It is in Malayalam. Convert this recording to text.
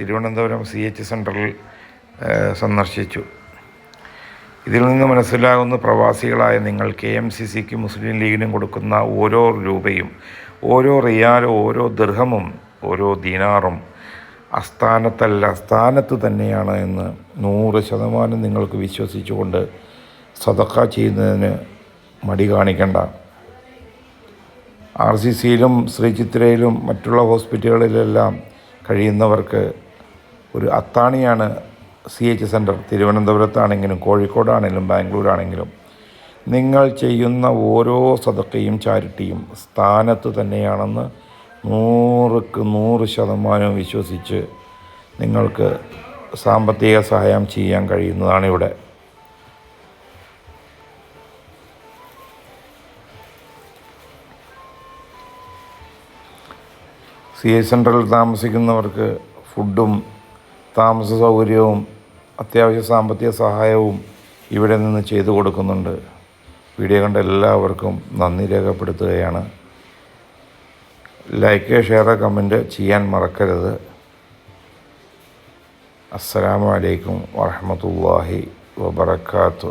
തിരുവനന്തപുരം സി എച്ച് സെന്ററിൽ സന്ദർശിച്ചു. ഇതിൽ നിന്ന് മനസ്സിലാകുന്ന പ്രവാസികളായ നിങ്ങൾ കെ എം സി സിക്ക് മുസ്ലിം ലീഗിനും കൊടുക്കുന്ന ഓരോ രൂപയും ഓരോ റിയാലും ഓരോ ദൃഹമും ഓരോ ദിനാറും അസ്ഥാനത്തല്ല അസ്ഥാനത്ത് തന്നെയാണ് എന്ന് നൂറ് ശതമാനം നിങ്ങൾക്ക് വിശ്വസിച്ചുകൊണ്ട് സതക്ക ചെയ്യുന്നതിന് മടി കാണിക്കേണ്ട. ആർ സി സിയിലും ശ്രീചിത്രയിലും മറ്റുള്ള ഹോസ്പിറ്റലുകളിലെല്ലാം കഴിയുന്നവർക്ക് ഒരു അത്താണിയാണ് സി എച്ച് സെന്റർ തിരുവനന്തപുരത്താണെങ്കിലും കോഴിക്കോടാണെങ്കിലും ബാംഗ്ലൂരാണെങ്കിലും നിങ്ങൾ ചെയ്യുന്ന ഓരോ സതക്കയും ചാരിറ്റിയും സ്ഥാനത്ത് തന്നെയാണെന്ന് നൂറുക്ക് നൂറ് ശതമാനം വിശ്വസിച്ച് നിങ്ങൾക്ക് സാമ്പത്തിക സഹായം ചെയ്യാൻ കഴിയുന്നതാണ് ഇവിടെ സി എ സെന്ററിൽ താമസിക്കുന്നവർക്ക് ഫുഡും താമസ സൗകര്യവും അത്യാവശ്യ സാമ്പത്തിക സഹായവും ഇവിടെ നിന്ന് ചെയ്തു കൊടുക്കുന്നുണ്ട്. വീഡിയോ കണ്ട എല്ലാവർക്കും നന്ദി രേഖപ്പെടുത്തുകയാണ്. ലൈക്ക് ഷെയർ കമന്റ് ചെയ്യാൻ മറക്കരുത്. അസ്സലാമു അലൈക്കും വറഹമത്തല്ലാഹി വബർക്കാത്തു